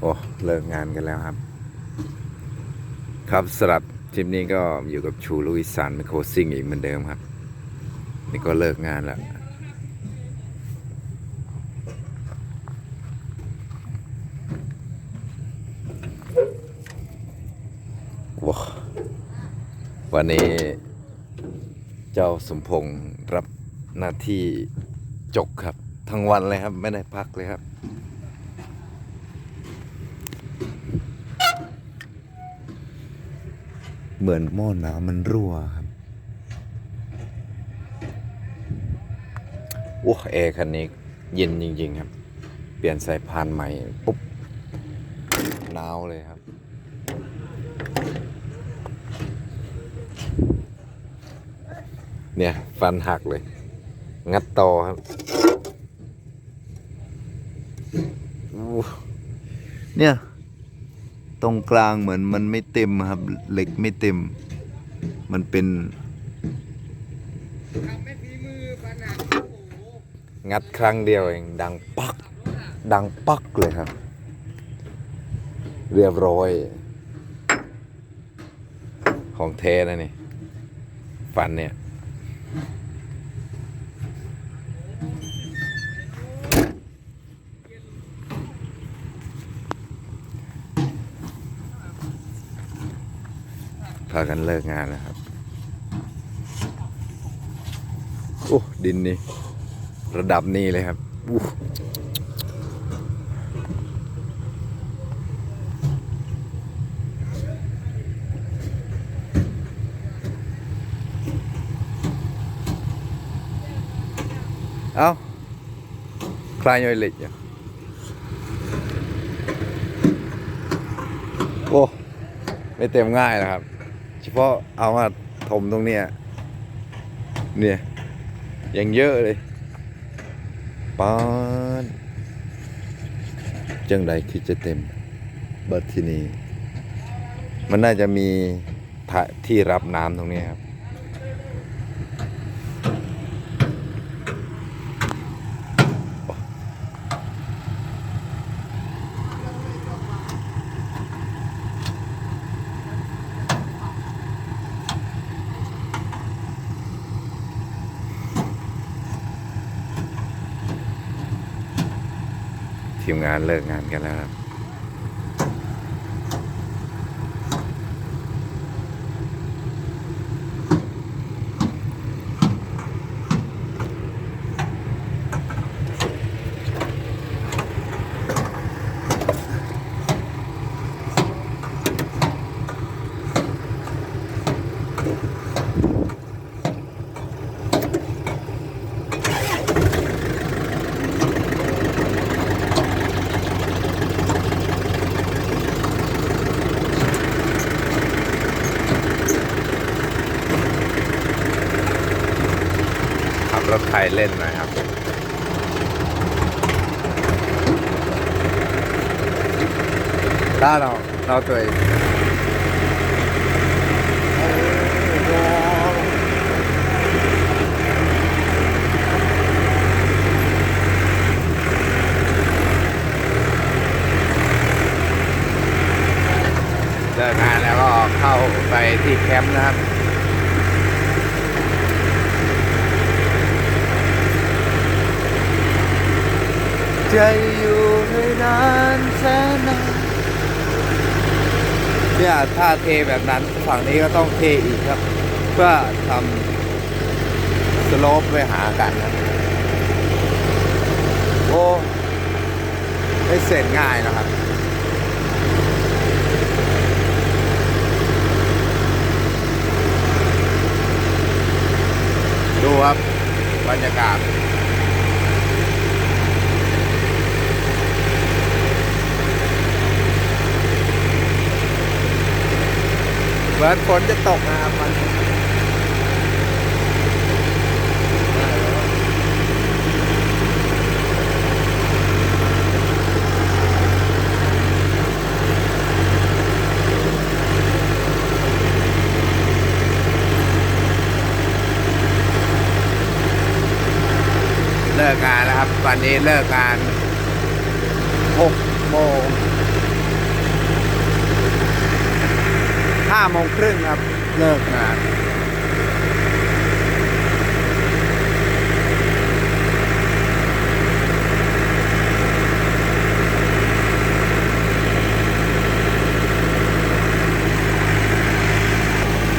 โอ้เลิกงานกันแล้วครับ ครับสำหรับทริปนี้ก็อยู่กับชูลุยสันไมโครซิ่งอีกเหมือนเดิมครับ นี่ก็เลิกงานแล้วว้าวันนี้เจ้าสมพงษ์รับหน้าที่จกครับ ทั้งวันเลยครับ ไม่ได้พักเลยครับ เหมือนหม้อน้ำมันรั่วครับโอ้แอร์คันนี้เย็นจริง ๆ ครับ เปลี่ยนสายพานใหม่ ปุ๊บหนาวเลยครับ เนี่ย ฟันหักเลย งัดต่อครับอู้เนี่ย ตรงกลางเหมือนมันไม่เต็มครับ เหล็กไม่เต็ม มันเป็น งัดครั้งเดียวเองดังปัก ดังปักเลยครับ เรียบร้อย ของเทนะนี่ ฟันเนี่ย พากันเลิกงานแล้วครับ โอ้ ดินนี่ ระดับนี้เลยครับอู้เอ้าคลายย่อยเหล็กอยู่โอ้ ไม่เต็มง่ายนะครับ เฉพาะเอามาถมตรงเนี้ยเนี่ยยังเยอะเลยปานจังไรคือจะเต็มเบิดที่นี่มันน่าจะมีที่รับน้ำตรงนี้ครับ ทีม งานเลิกงานกันแล้วครับ รถไทยเล่นหน่อยครับ ได้เราเราตัวเองเลิกงานแล้วก็เข้าไปที่แคมป์นะครับ จะอยู่ให้นานแสนนานเนี่ยถ้าเทแบบนั้นฝั่งนี้ก็ต้องเทอีกครับ เพื่อทำสโลปไปหากันครับโอ้ไม่เสร็จง่ายนะครับดูครับบรรยากาศ เหมือนฝนจะตกนะครับมันเลิกงานแล้วครับ วันนี้เลิกงาน6โมงาโมงครึ่งครับ เลิกงาน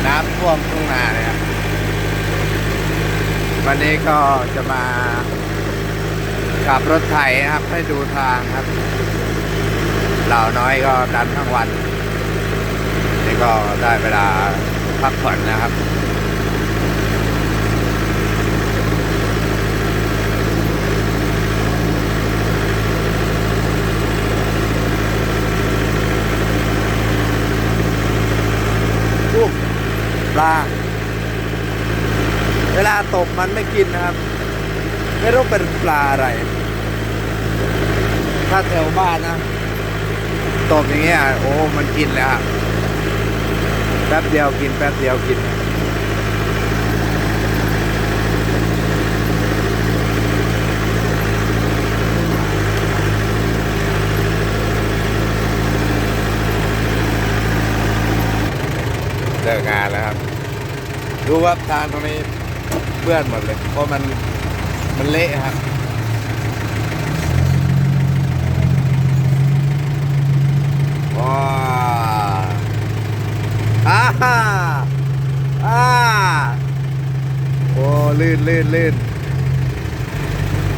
น้ำท่วมทุ่งนาเลยครับ วันนี้ก็จะมาขับรถไถนะครับ ให้ดูทางครับเหล่าน้อยก็ดันทั้งวัน ก็ได้เวลาพักผ่อนนะครับลูกปลาเวลาตกมันไม่กินนะครับ ไม่รู้เป็นปลาอะไร ถ้าแถวบ้านนะ ตกอย่างเงี้ยโอ้ มันกินแล้วครับ ป๊บเดียวกินแป๊บเดียวกินเลิกงานแล้วครับ ดูว่าทางตรงนี้เปื้อนหมดเลย เพราะมันมันเละครับ อ่าอ่าโอ้ลื่นลื่นลื่น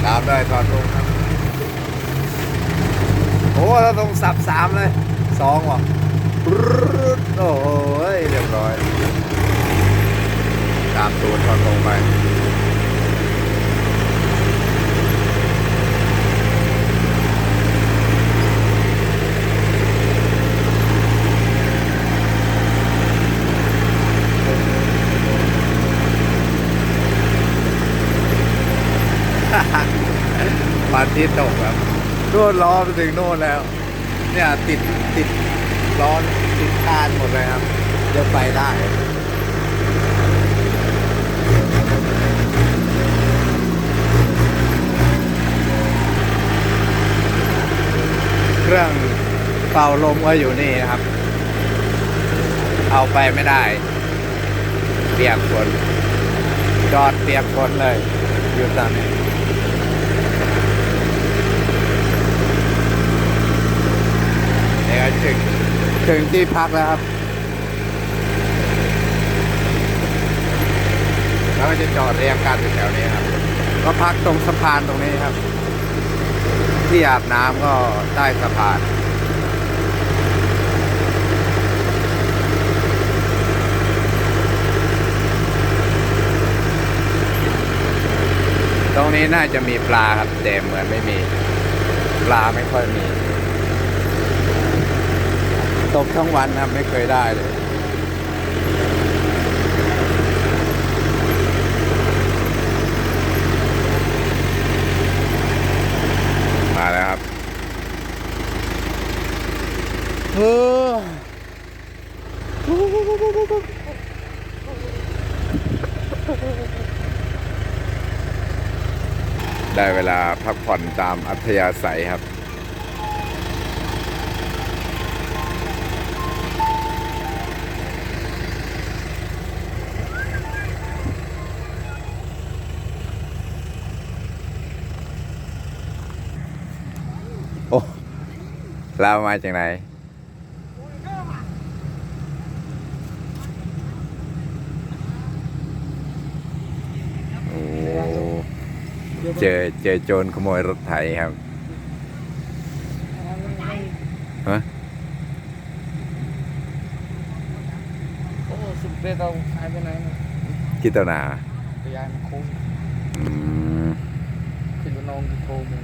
ตามได้ตอนลงครับโอ้เราต้องสับสามเลยสองว่ะโอ้ยเรียบร้อย ตามตูดตอนลงไป ปาที่ตกครับโน่นล้อไปถึงโน่นแล้ว เนี่ยติดติดล้อนติดคานหมดเลยครับเดี๋ยวไปได้เครื่องเป่าลมก็อยู่นี่นะครับ เอาไปไม่ได้ เปียกฝนจอดเปียกฝนเลย อยู่ตอนนี้ นี่ก็ ถึงถึงที่พักแล้วครับแล้วก็จะจอดเรียงกันอยู่แถวนี้ครับ ก็พักตรงสะพานตรงนี้ครับ ที่อาบน้ำก็ใต้สะพานตรงนี้น่าจะมีปลาครับแต่เหมือนไม่มี ปลาไม่ค่อยมี ตกทั้งวันครับไม่เคยได้เลยมาแล้วครับเฮ้อได้เวลาพักผ่อนตามอัธยาศัยครับ เรามาจากไหนโอ้เจอเจอโจรขโมยรถไถครับฮะโอ้สุดเปรตเราหายไปไหนเนี่ยกิตนาพยานโค้งอืมขึ้นมานองที่โค้งมึง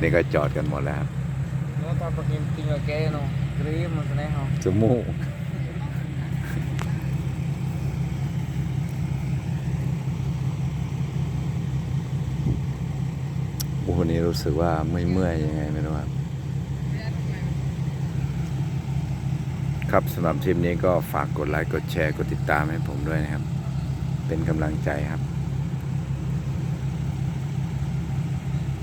นี่ก็จอดกันหมดแล้วครับเนื้อตาปลาเค็มจริงเหรอแกเนาะกรีมมันแสดงเหรอจมูกโอ้โหนี่รู้สึกว่าไม่เมื่อยยังไงไม่รู้ครับครับสำหรับทริปนี้ก็ฝากกดไลค์ กดแชร์ กดติดตามให้ผมด้วยนะครับ เป็นกำลังใจครับ